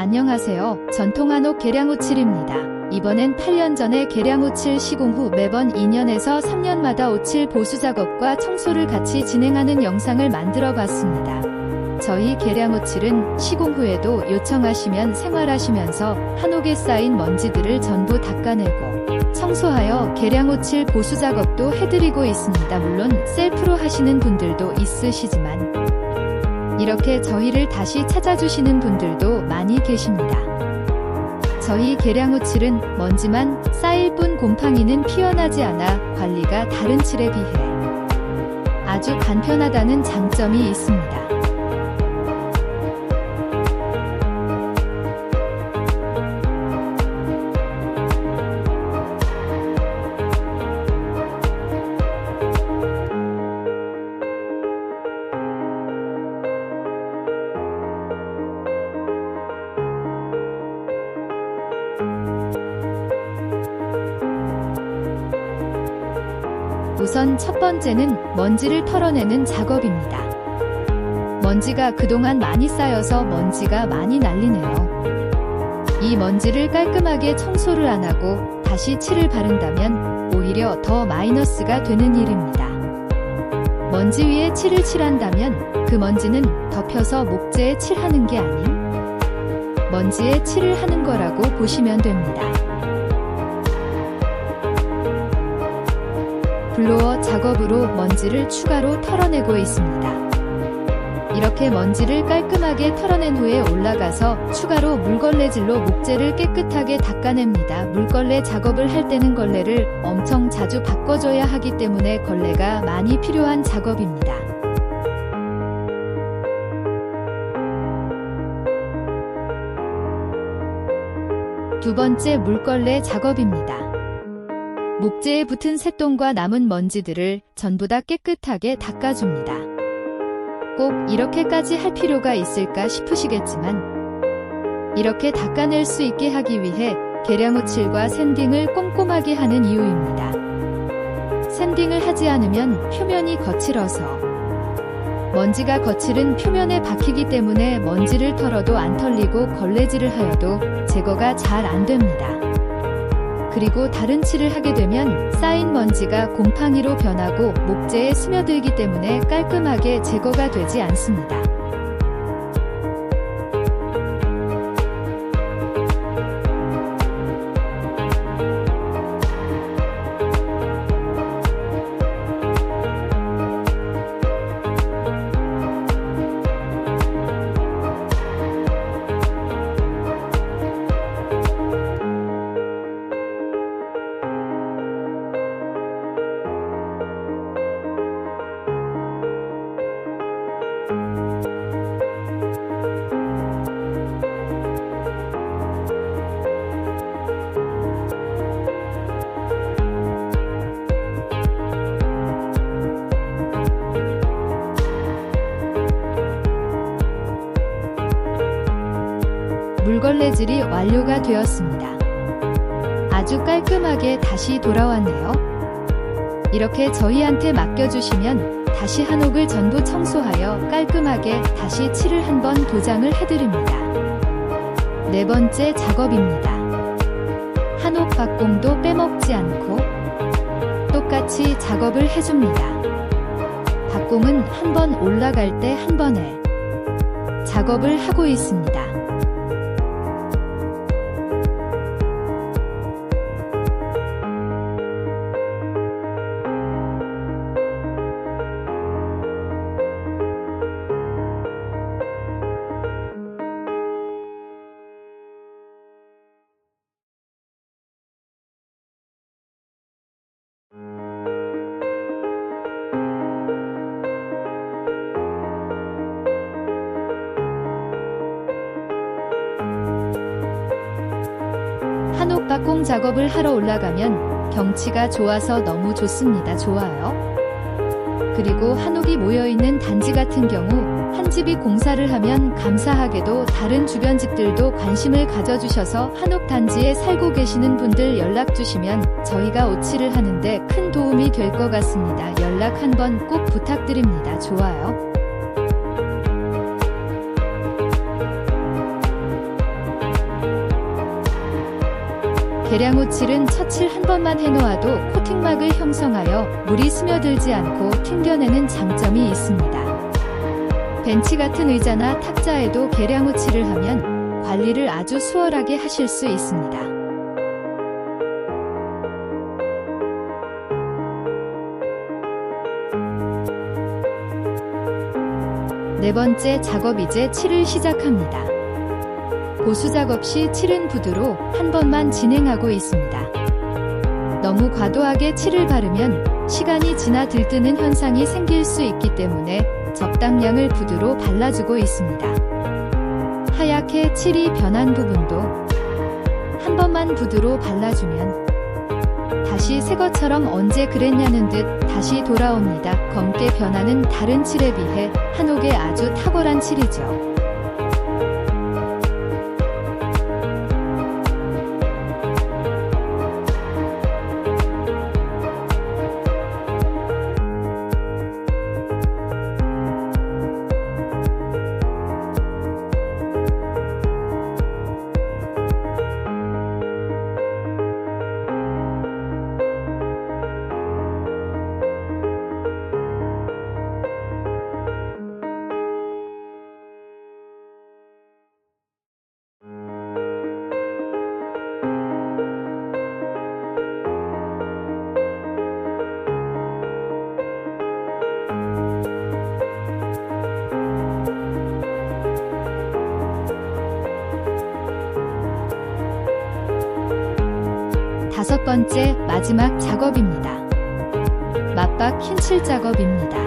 안녕하세요. 전통 한옥 계량오칠입니다. 이번엔 8년 전에 계량오칠 시공 후 매번 2년에서 3년마다 오칠 보수 작업과 청소를 같이 진행하는 영상을 만들어 봤습니다. 저희 계량오칠은 시공 후에도 요청하시면 생활하시면서 한옥에 쌓인 먼지들을 전부 닦아내고 청소하여 계량오칠 보수 작업도 해드리고 있습니다. 물론 셀프로 하시는 분들도 있으시지만 이렇게 저희를 다시 찾아주시는 분들도 많이 계십니다. 저희 계량우칠은 먼지만 쌓일 뿐 곰팡이는 피어나지 않아 관리가 다른 칠에 비해 아주 간편하다는 장점이 있습니다. 우선 첫 번째는 먼지를 털어내는 작업입니다. 먼지가 그동안 많이 쌓여서 먼지가 많이 날리네요. 이 먼지를 깔끔하게 청소를 안 하고 다시 칠을 바른다면 오히려 더 마이너스가 되는 일입니다. 먼지 위에 칠을 칠한다면 그 먼지는 덮여서 목재에 칠하는 게 아닌 먼지에 칠을 하는 거라고 보시면 됩니다. 블로어 작업으로 먼지를 추가로 털어내고 있습니다. 이렇게 먼지를 깔끔하게 털어낸 후에 올라가서 추가로 물걸레질로 목재를 깨끗하게 닦아냅니다. 물걸레 작업을 할 때는 걸레를 엄청 자주 바꿔줘야 하기 때문에 걸레가 많이 필요한 작업입니다. 두 번째 물걸레 작업입니다. 목재에 붙은 새똥과 남은 먼지들을 전부 다 깨끗하게 닦아줍니다. 꼭 이렇게까지 할 필요가 있을까 싶으시겠지만 이렇게 닦아낼 수 있게 하기 위해 계량우칠과 샌딩을 꼼꼼하게 하는 이유입니다. 샌딩을 하지 않으면 표면이 거칠어서 먼지가 거칠은 표면에 박히기 때문에 먼지를 털어도 안 털리고 걸레질을 하여도 제거가 잘 안 됩니다. 그리고 다른 칠을 하게 되면 쌓인 먼지가 곰팡이로 변하고 목재에 스며들기 때문에 깔끔하게 제거가 되지 않습니다. 물걸레질이 완료가 되었습니다. 아주 깔끔하게 다시 돌아왔네요. 이렇게 저희한테 맡겨주시면 다시 한옥을 전부 청소하여 깔끔하게 다시 칠을 한번 도장을 해드립니다. 네 번째 작업입니다. 한옥 박공도 빼먹지 않고 똑같이 작업을 해줍니다. 박공은 한 번 올라갈 때 한 번에 작업을 하고 있습니다. 한옥 박공 작업을 하러 올라가면 경치가 좋아서 너무 좋습니다. 좋아요. 그리고 한옥이 모여있는 단지 같은 경우 한 집이 공사를 하면 감사하게도 다른 주변 집들도 관심을 가져주셔서 한옥 단지에 살고 계시는 분들 연락 주시면 저희가 오치를 하는데 큰 도움이 될 것 같습니다. 연락 한번 꼭 부탁드립니다. 좋아요. 계량호칠은 첫칠한 번만 해놓아도 코팅막을 형성하여 물이 스며들지 않고 튕겨내는 장점이 있습니다. 벤치 같은 의자나 탁자에도 계량호칠을 하면 관리를 아주 수월하게 하실 수 있습니다. 네 번째 작업 이제 칠을 시작합니다. 보수 작업 시 칠은 붓으로 한 번만 진행하고 있습니다. 너무 과도하게 칠을 바르면 시간이 지나 들뜨는 현상이 생길 수 있기 때문에 적당량을 붓으로 발라주고 있습니다. 하얗게 칠이 변한 부분도 한 번만 붓으로 발라주면 다시 새 것처럼 언제 그랬냐는 듯 다시 돌아옵니다. 검게 변하는 다른 칠에 비해 한옥의 아주 탁월한 칠이죠. 번째 마지막 작업입니다. 맞박 흰칠 작업입니다.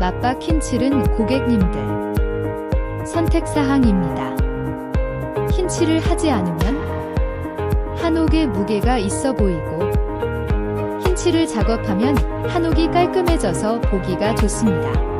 맞박 흰칠은 고객님들 선택사항입니다. 흰칠을 하지 않으면 한옥의 무게가 있어 보이고 흰칠을 작업하면 한옥이 깔끔해져서 보기가 좋습니다.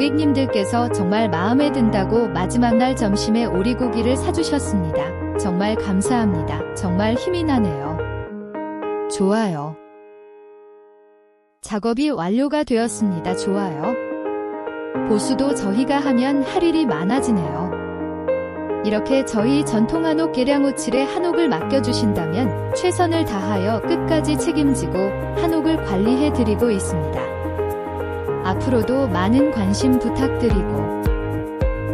고객님들께서 정말 마음에 든다고 마지막 날 점심에 오리고기를 사주셨습니다. 정말 감사합니다. 정말 힘이 나네요. 좋아요. 작업이 완료가 되었습니다. 좋아요. 보수도 저희가 하면 할 일이 많아지네요. 이렇게 저희 전통 한옥 계량호칠에 한옥을 맡겨주신다면 최선을 다하여 끝까지 책임지고 한옥을 관리해 드리고 있습니다. 앞으로도 많은 관심 부탁드리고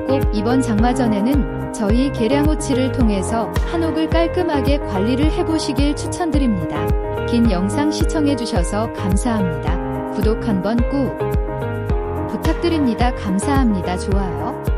꼭 이번 장마 전에는 저희 계량호치를 통해서 한옥을 깔끔하게 관리를 해보시길 추천드립니다. 긴 영상 시청해주셔서 감사합니다. 구독 한번 꾹 부탁드립니다. 감사합니다. 좋아요.